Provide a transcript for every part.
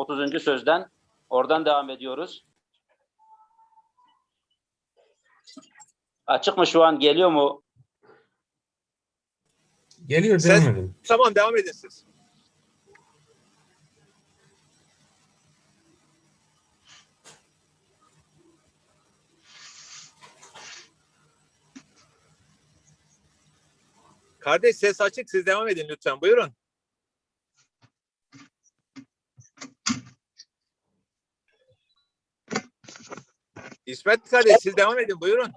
30. sözden. Oradan devam ediyoruz. Açık mı şu an? Geliyor mu? Geliyor Ses- devam edin. Tamam devam edin siz. Kardeş ses açık siz devam edin lütfen buyurun. İsmet kardeş siz devam edin buyurun.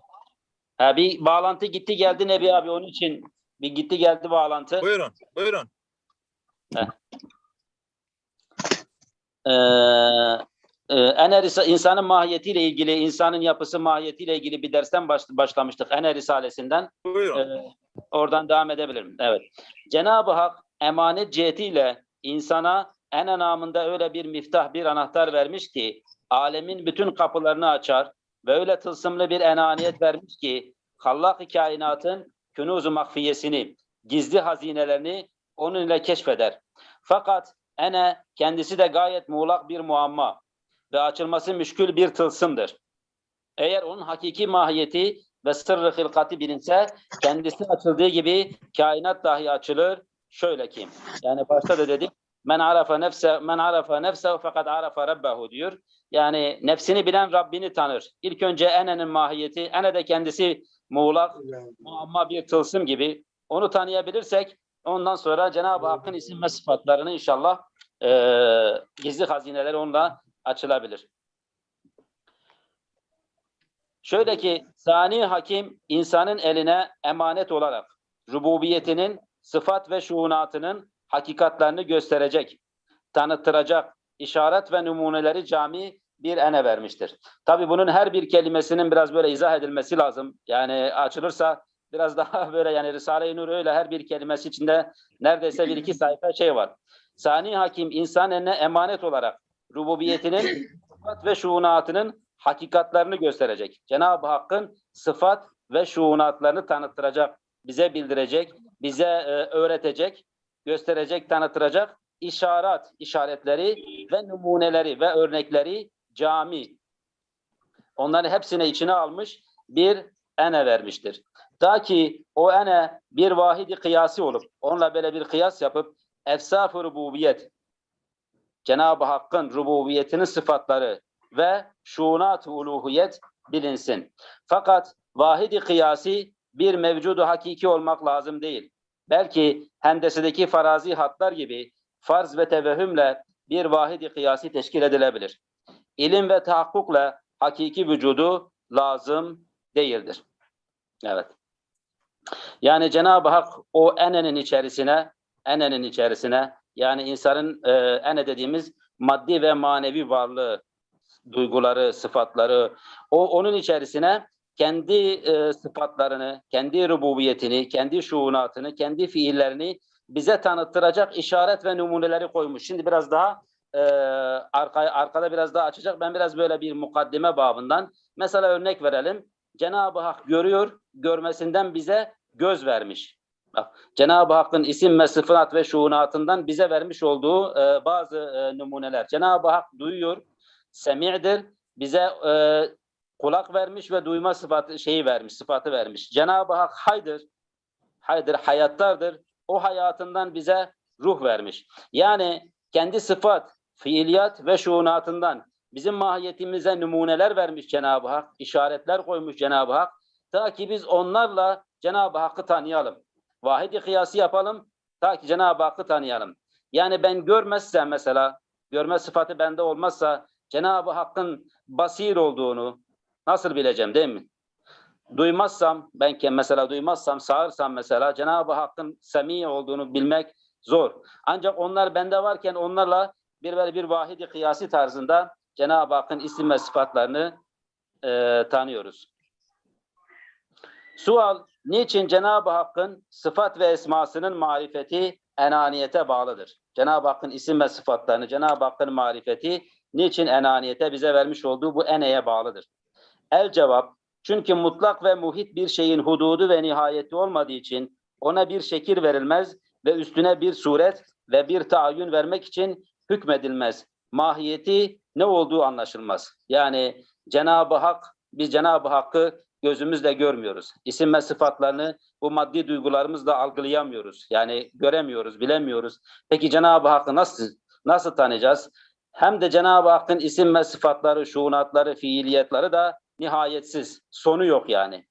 Ha, bir bağlantı gitti geldi Nebi abi onun için bir gitti geldi bağlantı. Buyurun. Buyurun. Ee, e, Ener insanın mahiyetiyle ilgili, insanın yapısı mahiyetiyle ilgili bir dersten baş- başlamıştık. Ener Risalesinden. Buyurun. Ee, oradan devam edebilirim. Evet. Cenab-ı Hak emanet cihetiyle insana en namında öyle bir miftah, bir anahtar vermiş ki alemin bütün kapılarını açar ve öyle tılsımlı bir enaniyet vermiş ki hallak kainatın künuz-u mahfiyesini, gizli hazinelerini onun ile keşfeder. Fakat ene kendisi de gayet muğlak bir muamma ve açılması müşkül bir tılsımdır. Eğer onun hakiki mahiyeti ve sırrı hilkati bilinse kendisi açıldığı gibi kainat dahi açılır. Şöyle ki yani başta da dedik men arafa nefse men arafa nefse fakat arafa rabbehu diyor. Yani nefsini bilen Rabbini tanır. İlk önce enenin mahiyeti, ene de kendisi muğlak, muamma bir tılsım gibi. Onu tanıyabilirsek ondan sonra Cenab-ı Hakk'ın isim ve sıfatlarını inşallah eee gizli hazineleri onunla açılabilir. Şöyle ki sani hakim insanın eline emanet olarak rububiyetinin sıfat ve şuunatının hakikatlerini gösterecek, tanıttıracak işaret ve numuneleri cami bir ene vermiştir. Tabi bunun her bir kelimesinin biraz böyle izah edilmesi lazım. Yani açılırsa biraz daha böyle yani Risale-i Nur öyle her bir kelimesi içinde neredeyse bir iki sayfa şey var. Sani hakim insan eline emanet olarak rububiyetinin sıfat ve şuunatının hakikatlerini gösterecek. Cenab-ı Hakk'ın sıfat ve şuunatlarını tanıttıracak, bize bildirecek, bize e, öğretecek, gösterecek, tanıttıracak işaret, işaretleri ve numuneleri ve örnekleri cami. Onların hepsine içine almış bir ene vermiştir. Ta ki o ene bir vahidi kıyası olup onunla böyle bir kıyas yapıp efsaf-ı rububiyet Cenab-ı Hakk'ın rububiyetinin sıfatları ve şuunat-ı uluhiyet bilinsin. Fakat vahidi kıyasi bir mevcudu hakiki olmak lazım değil. Belki hendesedeki farazi hatlar gibi farz ve tevehümle bir vahidi kıyasi teşkil edilebilir. İlim ve tahakkukla hakiki vücudu lazım değildir. Evet. Yani Cenab-ı Hak o enenin içerisine, enenin içerisine yani insanın e, ene dediğimiz maddi ve manevi varlığı, duyguları, sıfatları, o onun içerisine kendi e, sıfatlarını, kendi rububiyetini, kendi şuunatını, kendi fiillerini bize tanıttıracak işaret ve numuneleri koymuş. Şimdi biraz daha e, arka, arkada biraz daha açacak. Ben biraz böyle bir mukaddime babından mesela örnek verelim. Cenab-ı Hak görüyor, görmesinden bize göz vermiş. Cenab-ı Hakk'ın isim ve sıfat ve şuunatından bize vermiş olduğu e, bazı e, numuneler. Cenab-ı Hak duyuyor, semi'dir. Bize e, kulak vermiş ve duyma sıfatı şeyi vermiş, sıfatı vermiş. Cenab-ı Hak haydır, haydır, hayattardır. O hayatından bize ruh vermiş. Yani kendi sıfat, fiiliyat ve şuunatından bizim mahiyetimize numuneler vermiş Cenab-ı Hak, işaretler koymuş Cenab-ı Hak. Ta ki biz onlarla Cenab-ı Hakk'ı tanıyalım. Vahidi kıyası yapalım ta ki Cenab-ı Hakk'ı tanıyalım. Yani ben görmezsem mesela, görme sıfatı bende olmazsa Cenab-ı Hakk'ın basir olduğunu nasıl bileceğim değil mi? Duymazsam, ben mesela duymazsam, sağırsam mesela Cenab-ı Hakk'ın semi olduğunu bilmek zor. Ancak onlar bende varken onlarla bir böyle bir vahidi kıyasi tarzında Cenab-ı Hakk'ın isim ve sıfatlarını e, tanıyoruz. Sual, niçin Cenab-ı Hakk'ın sıfat ve esmasının marifeti enaniyete bağlıdır? Cenab-ı Hakk'ın isim ve sıfatlarını, Cenab-ı Hakk'ın marifeti niçin enaniyete bize vermiş olduğu bu eneye bağlıdır? El cevap, çünkü mutlak ve muhit bir şeyin hududu ve nihayeti olmadığı için ona bir şekil verilmez ve üstüne bir suret ve bir taayyün vermek için hükmedilmez. mahiyeti ne olduğu anlaşılmaz. Yani Cenab-ı Hak, biz Cenab-ı Hakk'ı gözümüzle görmüyoruz. İsim ve sıfatlarını bu maddi duygularımızla algılayamıyoruz. Yani göremiyoruz, bilemiyoruz. Peki Cenab-ı Hakk'ı nasıl nasıl tanıyacağız? Hem de Cenab-ı Hakk'ın isim ve sıfatları, şuunatları, fiiliyetleri da nihayetsiz. Sonu yok yani.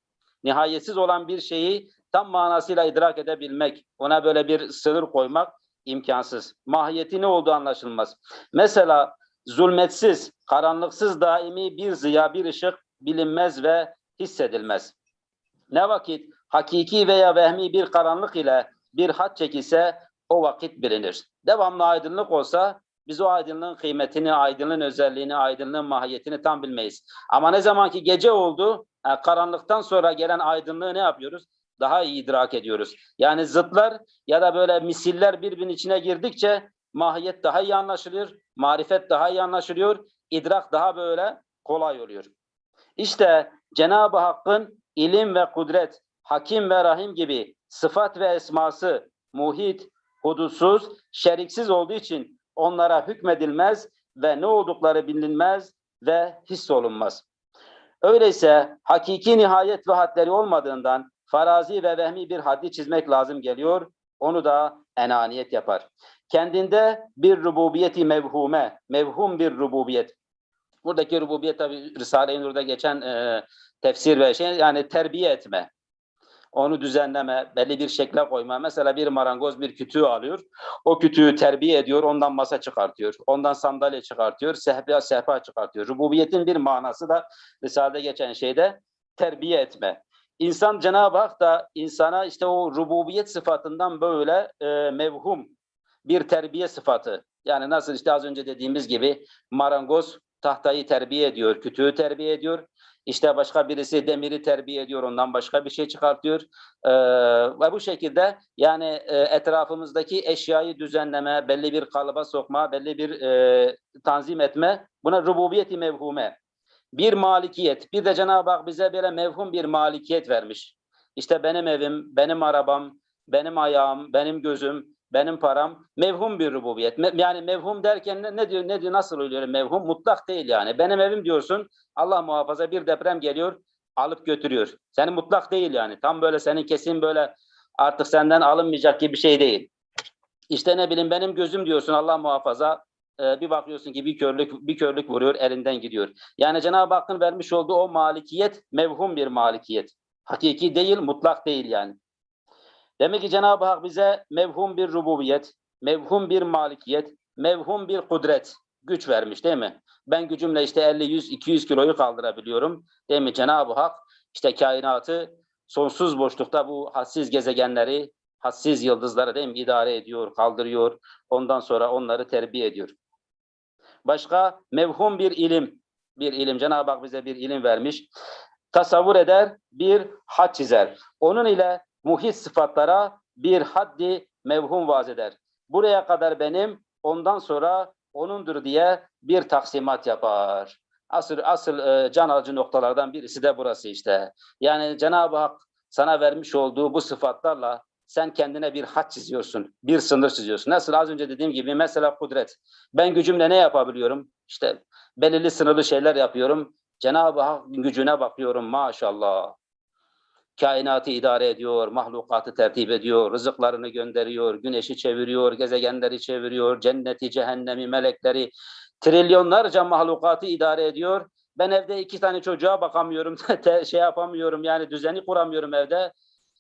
Nihayetsiz olan bir şeyi tam manasıyla idrak edebilmek, ona böyle bir sınır koymak imkansız. Mahiyeti ne olduğu anlaşılmaz. Mesela zulmetsiz, karanlıksız daimi bir ziya, bir ışık bilinmez ve hissedilmez. Ne vakit hakiki veya vehmi bir karanlık ile bir hat çekilse o vakit bilinir. Devamlı aydınlık olsa biz o aydınlığın kıymetini, aydınlığın özelliğini, aydınlığın mahiyetini tam bilmeyiz. Ama ne zaman ki gece oldu, e, karanlıktan sonra gelen aydınlığı ne yapıyoruz? Daha iyi idrak ediyoruz. Yani zıtlar ya da böyle misiller birbirinin içine girdikçe mahiyet daha iyi anlaşılıyor, marifet daha iyi anlaşılıyor, idrak daha böyle kolay oluyor. İşte Cenab-ı Hakk'ın ilim ve kudret, hakim ve rahim gibi sıfat ve esması muhit, hudutsuz, şeriksiz olduğu için onlara hükmedilmez ve ne oldukları bilinmez ve hissolunmaz. Öyleyse hakiki nihayet ve hadleri olmadığından farazi ve vehmi bir haddi çizmek lazım geliyor. Onu da enaniyet yapar. Kendinde bir rububiyeti mevhume, mevhum bir rububiyet. Buradaki rububiyet tabi Risale-i Nur'da geçen e, tefsir ve şey yani terbiye etme. Onu düzenleme, belli bir şekle koyma. Mesela bir marangoz bir kütüğü alıyor. O kütüğü terbiye ediyor, ondan masa çıkartıyor. Ondan sandalye çıkartıyor, sehpa, sehpa çıkartıyor. Rububiyetin bir manası da Risale'de geçen şeyde terbiye etme. İnsan Cenab-ı Hak da insana işte o rububiyet sıfatından böyle e, mevhum bir terbiye sıfatı. Yani nasıl işte az önce dediğimiz gibi marangoz tahtayı terbiye ediyor, kütüğü terbiye ediyor. İşte başka birisi demiri terbiye ediyor, ondan başka bir şey çıkartıyor. Ee, ve bu şekilde yani e, etrafımızdaki eşyayı düzenleme, belli bir kalıba sokma, belli bir e, tanzim etme, buna rububiyeti mevhume. Bir malikiyet, bir de Cenab-ı Hak bize böyle mevhum bir malikiyet vermiş. İşte benim evim, benim arabam, benim ayağım, benim gözüm, benim param mevhum bir rububiyet. Me- yani mevhum derken ne, ne diyor, ne diyor, nasıl oluyor mevhum? Mutlak değil yani. Benim evim diyorsun, Allah muhafaza bir deprem geliyor, alıp götürüyor. Senin mutlak değil yani. Tam böyle senin kesin böyle artık senden alınmayacak gibi bir şey değil. İşte ne bileyim benim gözüm diyorsun Allah muhafaza e, bir bakıyorsun ki bir körlük bir körlük vuruyor elinden gidiyor. Yani Cenab-ı Hakk'ın vermiş olduğu o malikiyet mevhum bir malikiyet. Hakiki değil, mutlak değil yani. Demek ki Cenab-ı Hak bize mevhum bir rububiyet, mevhum bir malikiyet, mevhum bir kudret, güç vermiş değil mi? Ben gücümle işte 50, 100, 200 kiloyu kaldırabiliyorum. Değil mi? Cenab-ı Hak işte kainatı sonsuz boşlukta bu hadsiz gezegenleri, hadsiz yıldızları değil mi? idare ediyor, kaldırıyor. Ondan sonra onları terbiye ediyor. Başka mevhum bir ilim, bir ilim. Cenab-ı Hak bize bir ilim vermiş. Tasavvur eder, bir had çizer. Onun ile muhit sıfatlara bir haddi mevhum vaz eder. Buraya kadar benim, ondan sonra onundur diye bir taksimat yapar. Asıl asıl e, can alıcı noktalardan birisi de burası işte. Yani Cenab-ı Hak sana vermiş olduğu bu sıfatlarla sen kendine bir hat çiziyorsun, bir sınır çiziyorsun. Nasıl az önce dediğim gibi mesela kudret. Ben gücümle ne yapabiliyorum? İşte belirli sınırlı şeyler yapıyorum. Cenab-ı Hak gücüne bakıyorum maşallah. Kainatı idare ediyor, mahlukatı tertip ediyor, rızıklarını gönderiyor, güneşi çeviriyor, gezegenleri çeviriyor, cenneti, cehennemi, melekleri, trilyonlarca mahlukatı idare ediyor. Ben evde iki tane çocuğa bakamıyorum, şey yapamıyorum yani düzeni kuramıyorum evde.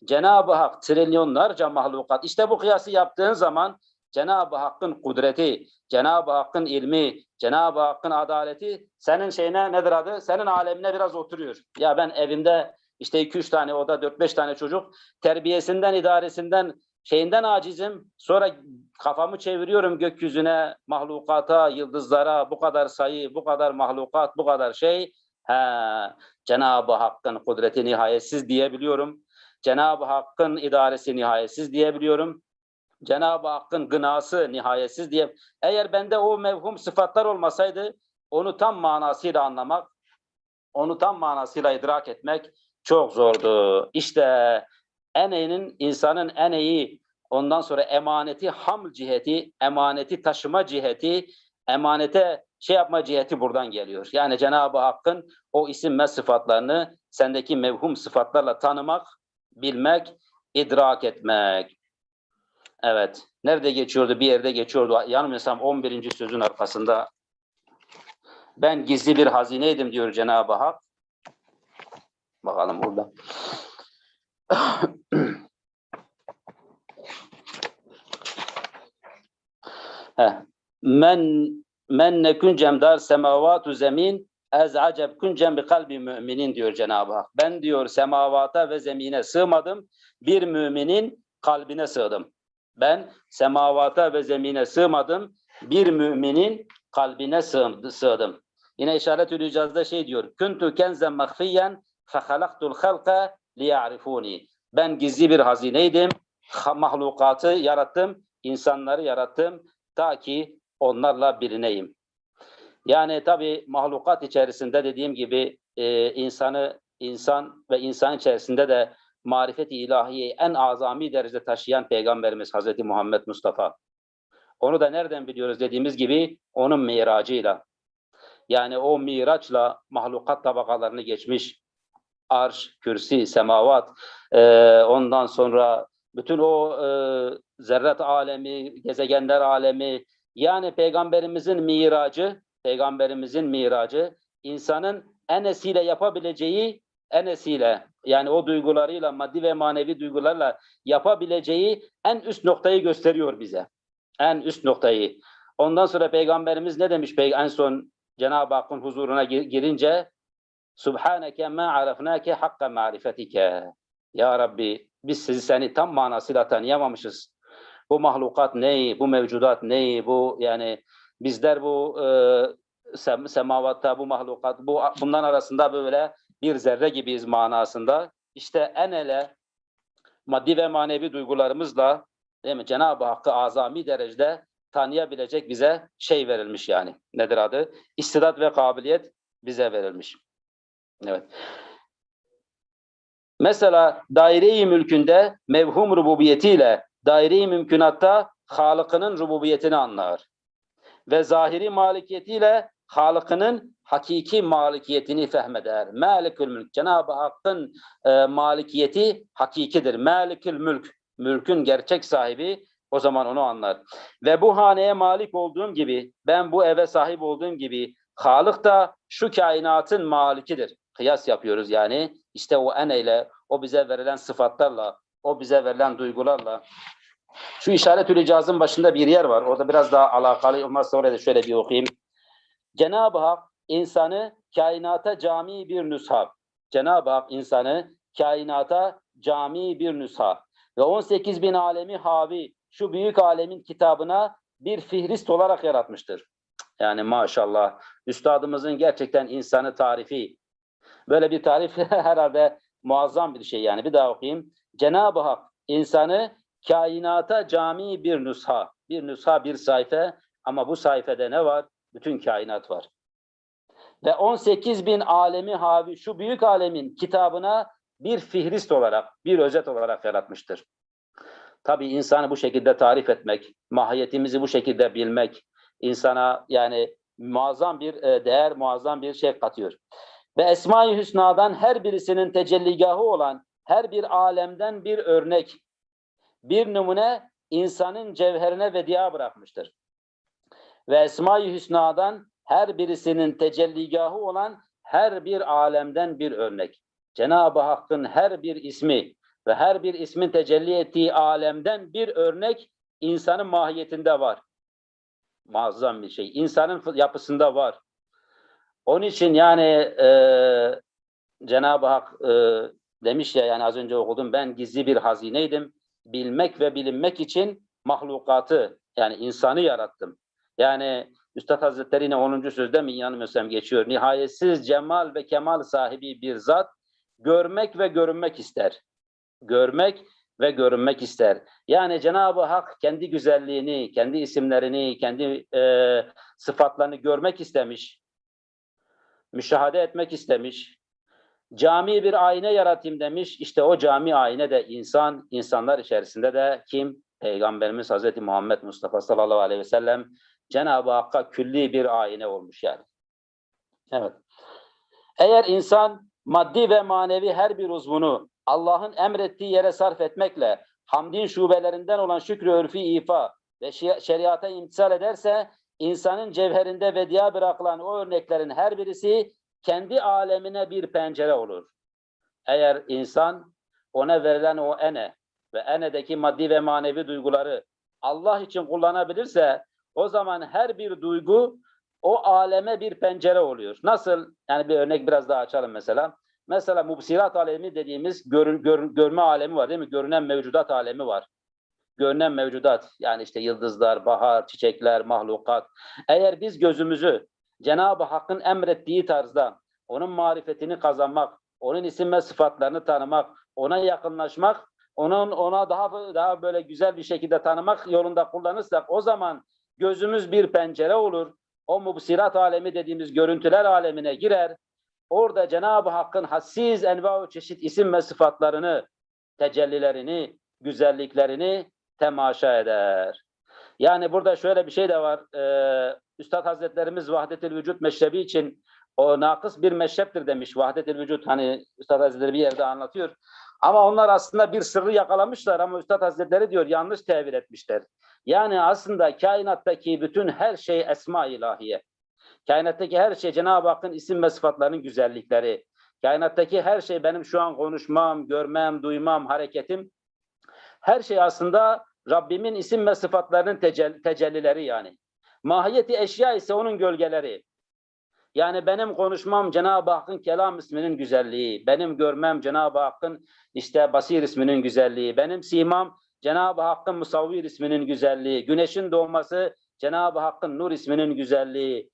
Cenab-ı Hak trilyonlarca mahlukat. İşte bu kıyası yaptığın zaman Cenab-ı Hakk'ın kudreti, Cenab-ı Hakk'ın ilmi, Cenab-ı Hakk'ın adaleti senin şeyine nedir adı? Senin alemine biraz oturuyor. Ya ben evimde işte iki üç tane oda, dört beş tane çocuk terbiyesinden, idaresinden, şeyinden acizim. Sonra kafamı çeviriyorum gökyüzüne, mahlukata, yıldızlara, bu kadar sayı, bu kadar mahlukat, bu kadar şey. He, Cenab-ı Hakk'ın kudreti nihayetsiz diyebiliyorum. Cenab-ı Hakk'ın idaresi nihayetsiz diyebiliyorum. Cenab-ı Hakk'ın gınası nihayetsiz diye. Eğer bende o mevhum sıfatlar olmasaydı onu tam manasıyla anlamak, onu tam manasıyla idrak etmek çok zordu. İşte en iyinin insanın en iyi ondan sonra emaneti ham ciheti, emaneti taşıma ciheti, emanete şey yapma ciheti buradan geliyor. Yani Cenab-ı Hakk'ın o isim ve sıfatlarını sendeki mevhum sıfatlarla tanımak, bilmek, idrak etmek. Evet. Nerede geçiyordu? Bir yerde geçiyordu. Yanılmıyorsam 11. sözün arkasında. Ben gizli bir hazineydim diyor Cenab-ı Hak. Bakalım burada. Men men nekun cemdar semavatu zemin ez aceb kuncem bi kalbi müminin diyor Cenab-ı Hak. Ben diyor semavata ve zemine sığmadım. Bir müminin kalbine sığdım. Ben semavata ve zemine sığmadım. Bir müminin kalbine sığdım. Yine işaret-ül şey diyor. Kuntu kenzen mahfiyen fehalaktul halka liya'rifuni. Ben gizli bir hazineydim. Ha- Mahlukatı yarattım. insanları yarattım. Ta ki onlarla bilineyim. Yani tabi mahlukat içerisinde dediğim gibi e, insanı insan ve insan içerisinde de marifet-i ilahiyi en azami derecede taşıyan Peygamberimiz Hazreti Muhammed Mustafa. Onu da nereden biliyoruz dediğimiz gibi onun miracıyla. Yani o miraçla mahlukat tabakalarını geçmiş. Arş, kürsi, semavat, e, ondan sonra bütün o e, zerret alemi, gezegenler alemi, yani peygamberimizin miracı, peygamberimizin miracı, insanın enesiyle yapabileceği, enesiyle yani o duygularıyla, maddi ve manevi duygularla yapabileceği en üst noktayı gösteriyor bize. En üst noktayı. Ondan sonra peygamberimiz ne demiş en son Cenab-ı Hakk'ın huzuruna gir- girince Subhaneke ma arafnake hakka marifetike. Ya Rabbi biz sizi seni tam manasıyla tanıyamamışız. Bu mahlukat ne? Bu mevcudat ne? Bu yani bizler bu e, sem semavatta bu mahlukat bu bundan arasında böyle bir zerre gibiyiz manasında. İşte en ele maddi ve manevi duygularımızla değil mi? Cenab-ı Hakk'ı azami derecede tanıyabilecek bize şey verilmiş yani. Nedir adı? İstidat ve kabiliyet bize verilmiş. Evet. Mesela daire-i mülkünde mevhum rububiyetiyle daire-i mümkünatta Halık'ının rububiyetini anlar. Ve zahiri malikiyetiyle Halık'ının hakiki malikiyetini fehmeder. Malikül mülk. Cenab-ı Hakk'ın e, malikiyeti hakikidir. Malikül mülk. Mülkün gerçek sahibi o zaman onu anlar. Ve bu haneye malik olduğum gibi, ben bu eve sahip olduğum gibi Halık da şu kainatın malikidir. Kıyas yapıyoruz yani. İşte o eneyle, o bize verilen sıfatlarla, o bize verilen duygularla. Şu işaret-ül icazın başında bir yer var. Orada biraz daha alakalı olmazsa oraya da şöyle bir okuyayım. Cenab-ı Hak insanı kainata cami bir nüsha. Cenab-ı Hak insanı kainata cami bir nüsha. Ve 18 bin alemi havi şu büyük alemin kitabına bir fihrist olarak yaratmıştır. Yani maşallah üstadımızın gerçekten insanı tarifi. Böyle bir tarif herhalde muazzam bir şey yani. Bir daha okuyayım. Cenab-ı Hak insanı kainata cami bir nüsha. Bir nüsha bir sayfa ama bu sayfada ne var? Bütün kainat var. Ve 18 bin alemi havi şu büyük alemin kitabına bir fihrist olarak, bir özet olarak yaratmıştır. Tabii insanı bu şekilde tarif etmek, mahiyetimizi bu şekilde bilmek, insana yani muazzam bir e, değer, muazzam bir şey katıyor. Ve Esma-i Hüsna'dan her birisinin tecelligahı olan her bir alemden bir örnek, bir numune insanın cevherine vediya bırakmıştır. Ve Esma-i Hüsna'dan her birisinin tecelligahı olan her bir alemden bir örnek. Cenab-ı Hakk'ın her bir ismi ve her bir ismin tecelli ettiği alemden bir örnek insanın mahiyetinde var. Muazzam bir şey. İnsanın yapısında var. Onun için yani e, Cenab-ı Hak e, demiş ya yani az önce okudum ben gizli bir hazineydim. Bilmek ve bilinmek için mahlukatı yani insanı yarattım. Yani Üstad Hazretleri yine 10. sözde mi yanılmıyorsam geçiyor. Nihayetsiz cemal ve kemal sahibi bir zat görmek ve görünmek ister. Görmek ve görünmek ister. Yani Cenab-ı Hak kendi güzelliğini, kendi isimlerini, kendi e, sıfatlarını görmek istemiş. Müşahede etmek istemiş. Cami bir ayna yaratayım demiş. İşte o cami ayna de insan, insanlar içerisinde de kim? Peygamberimiz Hazreti Muhammed Mustafa sallallahu aleyhi ve sellem Cenab-ı Hakk'a külli bir ayine olmuş yani. Evet. Eğer insan maddi ve manevi her bir uzvunu Allah'ın emrettiği yere sarf etmekle hamdin şubelerinden olan şükrü örfi ifa ve şeriata imtisal ederse insanın cevherinde vediya bırakılan o örneklerin her birisi kendi alemine bir pencere olur. Eğer insan ona verilen o ene ve enedeki maddi ve manevi duyguları Allah için kullanabilirse o zaman her bir duygu o aleme bir pencere oluyor. Nasıl? Yani bir örnek biraz daha açalım mesela. Mesela mubsirat alemi dediğimiz görün, görün- görme alemi var değil mi? Görünen mevcudat alemi var. Görünen mevcudat yani işte yıldızlar, bahar, çiçekler, mahlukat. Eğer biz gözümüzü Cenab-ı Hakk'ın emrettiği tarzda onun marifetini kazanmak, onun isim ve sıfatlarını tanımak, ona yakınlaşmak, onun ona daha daha böyle güzel bir şekilde tanımak yolunda kullanırsak o zaman gözümüz bir pencere olur. O mubsirat alemi dediğimiz görüntüler alemine girer. Orada Cenab-ı Hakk'ın hassiz enva çeşit isim ve sıfatlarını, tecellilerini, güzelliklerini temaşa eder. Yani burada şöyle bir şey de var. Ee, Üstad Hazretlerimiz Vahdetül Vücut meşrebi için o nakıs bir meşreptir demiş. Vahdetül Vücut hani Üstad Hazretleri bir yerde anlatıyor. Ama onlar aslında bir sırrı yakalamışlar ama Üstad Hazretleri diyor yanlış tevil etmişler. Yani aslında kainattaki bütün her şey esma ilahiye. Kainattaki her şey Cenab-ı Hakk'ın isim ve sıfatlarının güzellikleri. Kainattaki her şey benim şu an konuşmam, görmem, duymam, hareketim. Her şey aslında Rabbimin isim ve sıfatlarının tecell- tecellileri yani. Mahiyeti eşya ise onun gölgeleri. Yani benim konuşmam Cenab-ı Hakk'ın kelam isminin güzelliği. Benim görmem Cenab-ı Hakk'ın işte basir isminin güzelliği. Benim simam Cenab-ı Hakk'ın musavvir isminin güzelliği. Güneşin doğması Cenab-ı Hakk'ın nur isminin güzelliği.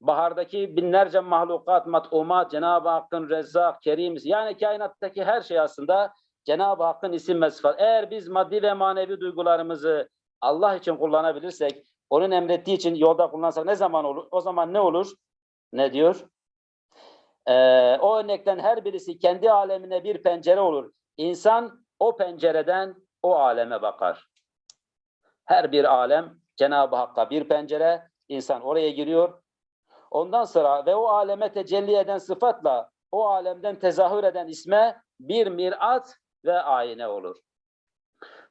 Bahardaki binlerce mahlukat, mat'umat, Cenab-ı Hakk'ın Rezzak, Kerim. Yani kainattaki her şey aslında Cenab-ı Hakk'ın isim ve sıfat. Eğer biz maddi ve manevi duygularımızı Allah için kullanabilirsek, onun emrettiği için yolda kullansak ne zaman olur? O zaman ne olur? Ne diyor? Ee, o örnekten her birisi kendi alemine bir pencere olur. İnsan o pencereden o aleme bakar. Her bir alem Cenab-ı Hakk'a bir pencere, insan oraya giriyor. Ondan sonra ve o aleme tecelli eden sıfatla o alemden tezahür eden isme bir mirat ve ayine olur.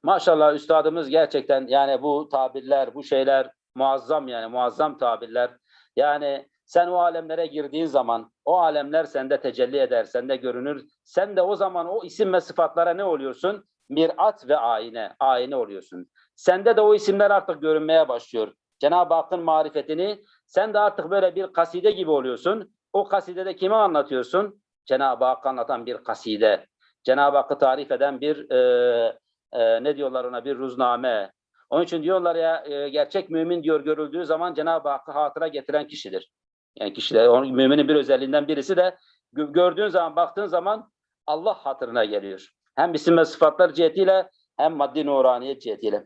Maşallah üstadımız gerçekten yani bu tabirler, bu şeyler muazzam yani muazzam tabirler. Yani sen o alemlere girdiğin zaman o alemler sende tecelli eder, sende görünür. Sen de o zaman o isim ve sıfatlara ne oluyorsun? Mirat ve ayine, ayine oluyorsun. Sende de o isimler artık görünmeye başlıyor. Cenab-ı Hakk'ın marifetini sen de artık böyle bir kaside gibi oluyorsun. O kasidede kime anlatıyorsun? Cenab-ı Hakk'ı anlatan bir kaside. Cenab-ı Hakk'ı tarif eden bir e, e, ne diyorlar ona bir ruzname. Onun için diyorlar ya e, gerçek mümin diyor görüldüğü zaman Cenab-ı Hakk'ı hatıra getiren kişidir. Yani kişiler, onun, müminin bir özelliğinden birisi de gö- gördüğün zaman, baktığın zaman Allah hatırına geliyor. Hem isim ve sıfatlar cihetiyle hem maddi nuraniyet cihetiyle.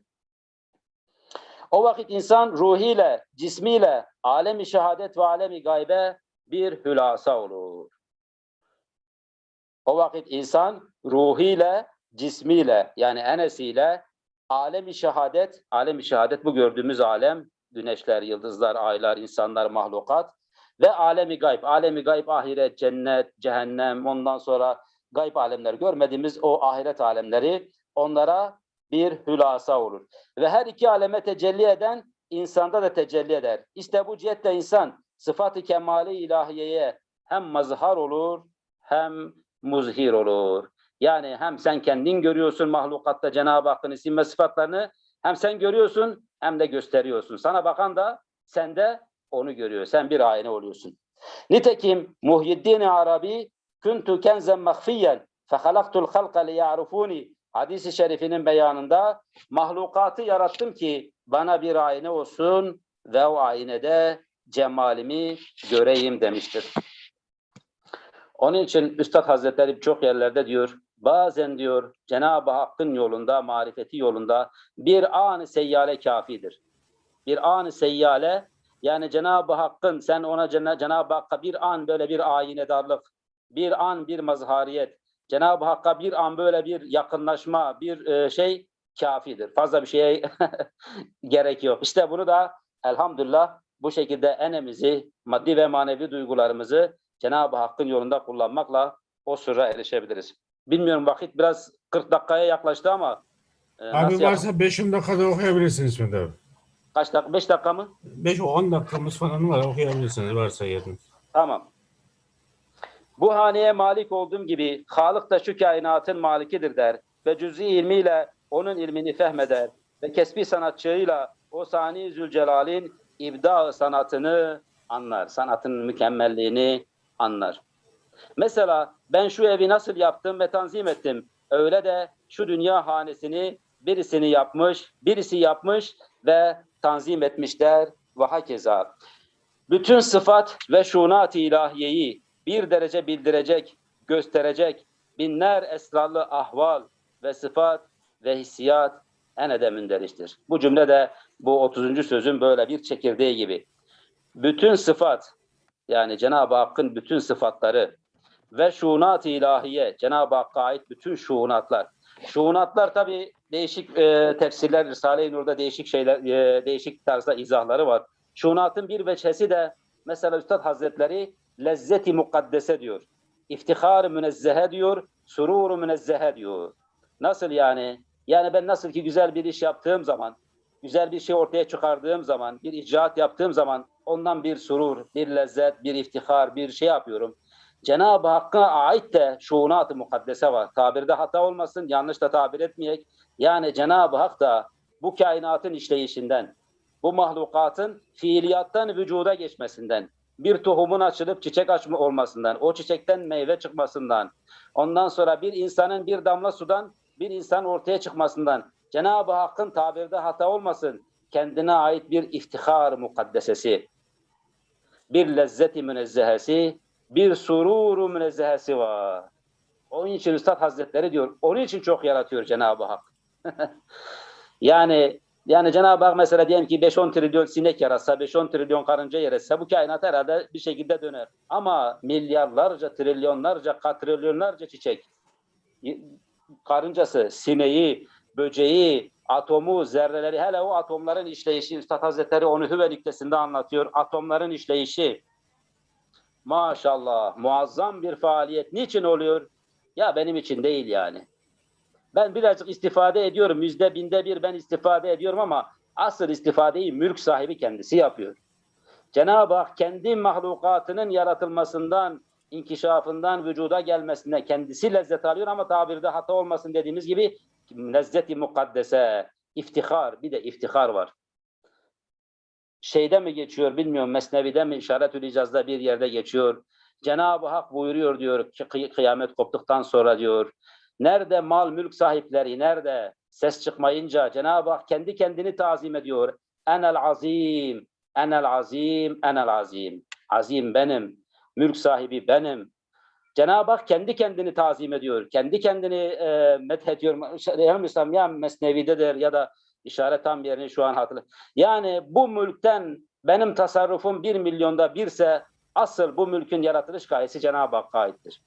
O vakit insan ruhiyle, cismiyle, alemi şehadet ve alemi gaybe bir hülasa olur. O vakit insan ruhiyle, cismiyle yani enesiyle alemi şehadet, alemi şehadet bu gördüğümüz alem, güneşler, yıldızlar, aylar, insanlar, mahlukat ve alemi gayb. Alemi gayb ahiret, cennet, cehennem, ondan sonra gayb alemler görmediğimiz o ahiret alemleri onlara bir hülasa olur. Ve her iki aleme tecelli eden insanda da tecelli eder. İşte bu cihetle insan sıfat-ı kemali ilahiyeye hem mazhar olur hem muzhir olur. Yani hem sen kendin görüyorsun mahlukatta Cenab-ı Hakk'ın isim ve sıfatlarını hem sen görüyorsun hem de gösteriyorsun. Sana bakan da sen de onu görüyor. Sen bir ayna oluyorsun. Nitekim Muhyiddin Arabi kuntu kenzen mahfiyen fehalaktul halqa liya'rufuni hadisi şerifinin beyanında mahlukatı yarattım ki bana bir ayna olsun ve o aynede cemalimi göreyim demiştir. Onun için Üstad Hazretleri çok yerlerde diyor, bazen diyor Cenab-ı Hakk'ın yolunda, marifeti yolunda bir an seyyale kafidir. Bir an seyyale yani Cenab-ı Hakk'ın sen ona Cena- Cenab-ı Hakk'a bir an böyle bir ayinedarlık, bir an bir mazhariyet, Cenab-ı Hakk'a bir an böyle bir yakınlaşma, bir e, şey kafidir. Fazla bir şeye gerek yok. İşte bunu da elhamdülillah bu şekilde enemizi, maddi ve manevi duygularımızı Cenab-ı Hakk'ın yolunda kullanmakla o sırra erişebiliriz. Bilmiyorum vakit biraz 40 dakikaya yaklaştı ama e, Abi varsa 5-10 dakikada okuyabilirsiniz İsmet abi. kaç dakika? 5 dakika mı? 5-10 dakikamız falan var okuyabilirsiniz varsa yeriniz. Tamam. Bu haneye malik olduğum gibi Halık da şu kainatın malikidir der ve cüz'i ilmiyle onun ilmini fehmeder ve kesbi sanatçığıyla o sani Zülcelal'in ibda sanatını anlar. Sanatının mükemmelliğini anlar. Mesela ben şu evi nasıl yaptım ve tanzim ettim. Öyle de şu dünya hanesini birisini yapmış, birisi yapmış ve tanzim etmişler ve hakeza bütün sıfat ve şunat-ı ilahiyeyi bir derece bildirecek, gösterecek binler esrarlı ahval ve sıfat ve hissiyat en edeminderiştir. Bu cümle de bu 30. sözün böyle bir çekirdeği gibi. Bütün sıfat yani Cenab-ı Hakk'ın bütün sıfatları ve şunat-ı ilahiye Cenab-ı Hakk'a ait bütün şunatlar. Şunatlar tabi değişik e, tefsirler Risale-i Nur'da değişik şeyler e, değişik tarzda izahları var. Şunatın bir veçhesi de mesela Üstad Hazretleri lezzeti mukaddese diyor. İftihar münezzehe diyor, sururu münezzehe diyor. Nasıl yani? Yani ben nasıl ki güzel bir iş yaptığım zaman, güzel bir şey ortaya çıkardığım zaman, bir icraat yaptığım zaman ondan bir surur, bir lezzet, bir iftihar, bir şey yapıyorum. Cenab-ı Hakk'a ait de şuunat-ı mukaddese var. Tabirde hata olmasın, yanlış da tabir etmeyek. Yani Cenab-ı Hak da bu kainatın işleyişinden, bu mahlukatın fiiliyattan vücuda geçmesinden, bir tohumun açılıp çiçek açma olmasından, o çiçekten meyve çıkmasından, ondan sonra bir insanın bir damla sudan bir insan ortaya çıkmasından, Cenab-ı Hakk'ın tabirde hata olmasın, kendine ait bir iftihar mukaddesesi, bir lezzeti münezzehesi, bir sururu münezzehesi var. Onun için Üstad Hazretleri diyor, onun için çok yaratıyor Cenab-ı Hak. yani yani Cenab-ı Hak mesela diyelim ki 5-10 trilyon sinek yaratsa, 5-10 trilyon karınca yaratsa bu kainat herhalde bir şekilde döner. Ama milyarlarca, trilyonlarca, katrilyonlarca çiçek, karıncası, sineği, böceği, atomu, zerreleri, hele o atomların işleyişi, Üstad Hazretleri onu Hüve nüktesinde anlatıyor. Atomların işleyişi, maşallah muazzam bir faaliyet. Niçin oluyor? Ya benim için değil yani. Ben birazcık istifade ediyorum. Yüzde binde bir ben istifade ediyorum ama asıl istifadeyi mülk sahibi kendisi yapıyor. Cenab-ı Hak kendi mahlukatının yaratılmasından, inkişafından, vücuda gelmesine kendisi lezzet alıyor ama tabirde hata olmasın dediğimiz gibi lezzeti mukaddese, iftihar, bir de iftihar var. Şeyde mi geçiyor bilmiyorum, Mesnevi'de mi, İşaretül İcaz'da bir yerde geçiyor. Cenab-ı Hak buyuruyor diyor kıy- kıyamet koptuktan sonra diyor. Nerede mal mülk sahipleri, nerede ses çıkmayınca Cenab-ı Hak kendi kendini tazim ediyor. Enel azim, enel azim, enel azim. Azim benim, mülk sahibi benim. Cenab-ı Hak kendi kendini tazim ediyor. Kendi kendini e, methediyor. Yanılmıyorsam ya Mesnevi'dedir ya da işaret tam yerini şu an hatırlıyorum. Yani bu mülkten benim tasarrufum bir milyonda birse asıl bu mülkün yaratılış gayesi Cenab-ı Hakk'a aittir.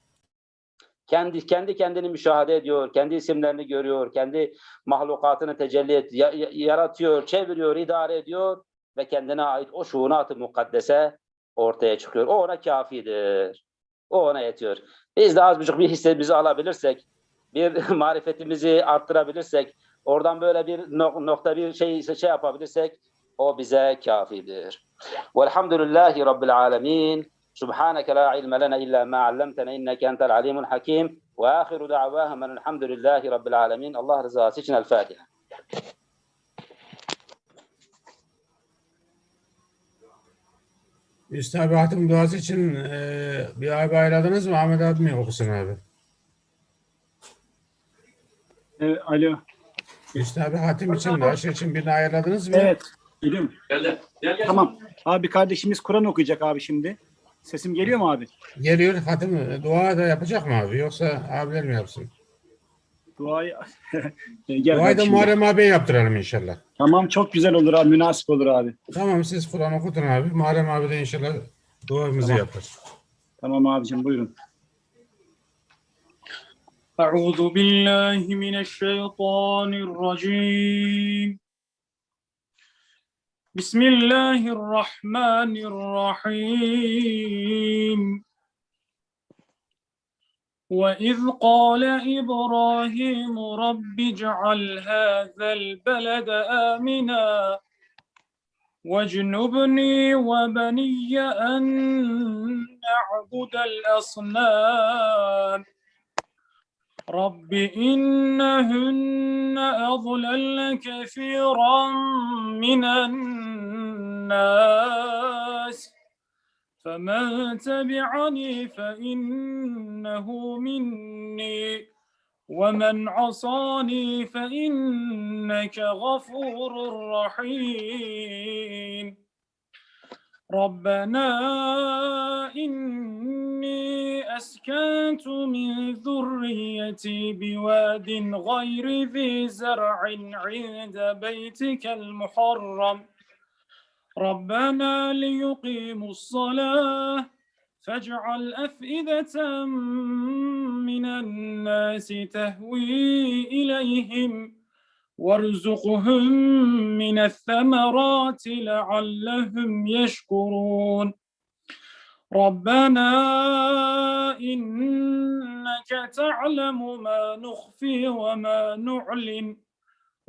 Kendi kendi kendini müşahede ediyor, kendi isimlerini görüyor, kendi mahlukatını tecelli et, ya- ya- yaratıyor, çeviriyor, idare ediyor ve kendine ait o şuunat-ı mukaddese ortaya çıkıyor. O ona kafidir. O ona yetiyor. Biz de az buçuk bir hissemizi alabilirsek, bir marifetimizi arttırabilirsek, oradan böyle bir nok- nokta bir şey şey yapabilirsek o bize kafidir. Velhamdülillahi Rabbil alemin. Subhaneke la ilme lena illa ma allamtena inneke entel alimul hakim. Ve ahiru da'vahum elhamdülillahi Rabbil alemin. Allah rızası için El Fatiha. Abi hatim duası için e, bir abi ayarladınız mı? Ahmet abi mi okusun abi? Evet, alo. Abi hatim için, aşı için birini ayarladınız mı? Evet. Geliyorum. Tamam. Abi kardeşimiz Kur'an okuyacak abi şimdi. Sesim geliyor mu abi? Geliyor hatim. Dua da yapacak mı abi? Yoksa abiler mi yapsın? Duayı Gel Duayı abi da şimdi. Muharrem abiye yaptıralım inşallah. Tamam çok güzel olur abi. Münasip olur abi. Tamam siz Kur'an okutun abi. Muharrem abi de inşallah duamızı Tamam. yapar. Tamam abicim buyurun. أعوذ بالله من الشيطان الرجيم بسم الله الرحمن الرحيم وإذ قال إبراهيم رب اجعل هذا البلد آمنا واجنبني وبني أن نعبد الأصنام. رب إنهن أضللن كثيرا من الناس. فمن تبعني فإنه مني ومن عصاني فإنك غفور رحيم. ربنا إني أسكنت من ذريتي بواد غير ذي زرع عند بيتك المحرم. ربنا ليقيموا الصلاة. فاجعل أفئدة من الناس تهوي إليهم. وارزقهم من الثمرات لعلهم يشكرون. ربنا إنك تعلم ما نخفي وما نعلن.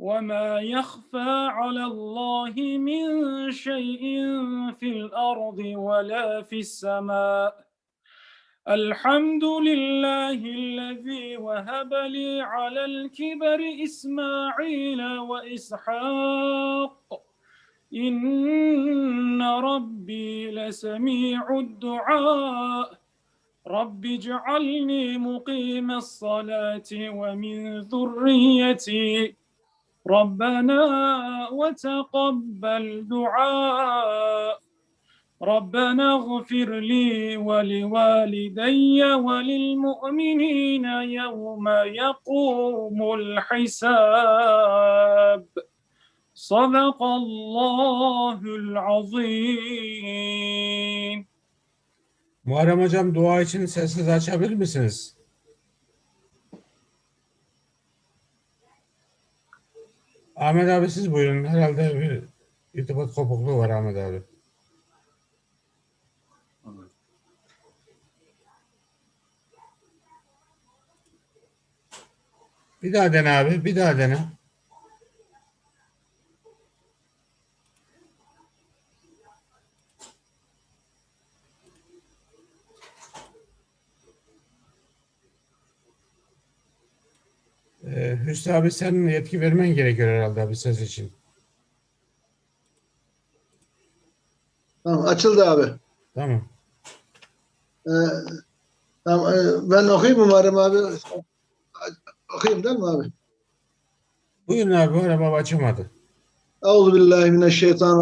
وما يخفى على الله من شيء في الأرض ولا في السماء الحمد لله الذي وهب لي على الكبر إسماعيل وإسحاق إن ربي لسميع الدعاء رب اجعلني مقيم الصلاة ومن ذريتي ربنا وتقبل دعاء. ربنا اغفر لي ولوالدي وللمؤمنين يوم يقوم الحساب. صدق الله العظيم. Muharrem Hocam dua için sesinizi açabilir misiniz? Ahmet abi siz buyurun. Herhalde bir irtibat kopukluğu var Ahmet abi. Bir daha dene abi. Bir daha dene. Ee, Hüsnü abi senin yetki vermen gerekiyor herhalde abi ses için. Tamam açıldı abi. Tamam. Ee, tamam, e, ben okuyayım Muharrem abi? Okuyayım değil mi abi? Buyurun abi. Abi açamadı. Euzubillahimineşşeytanirracim.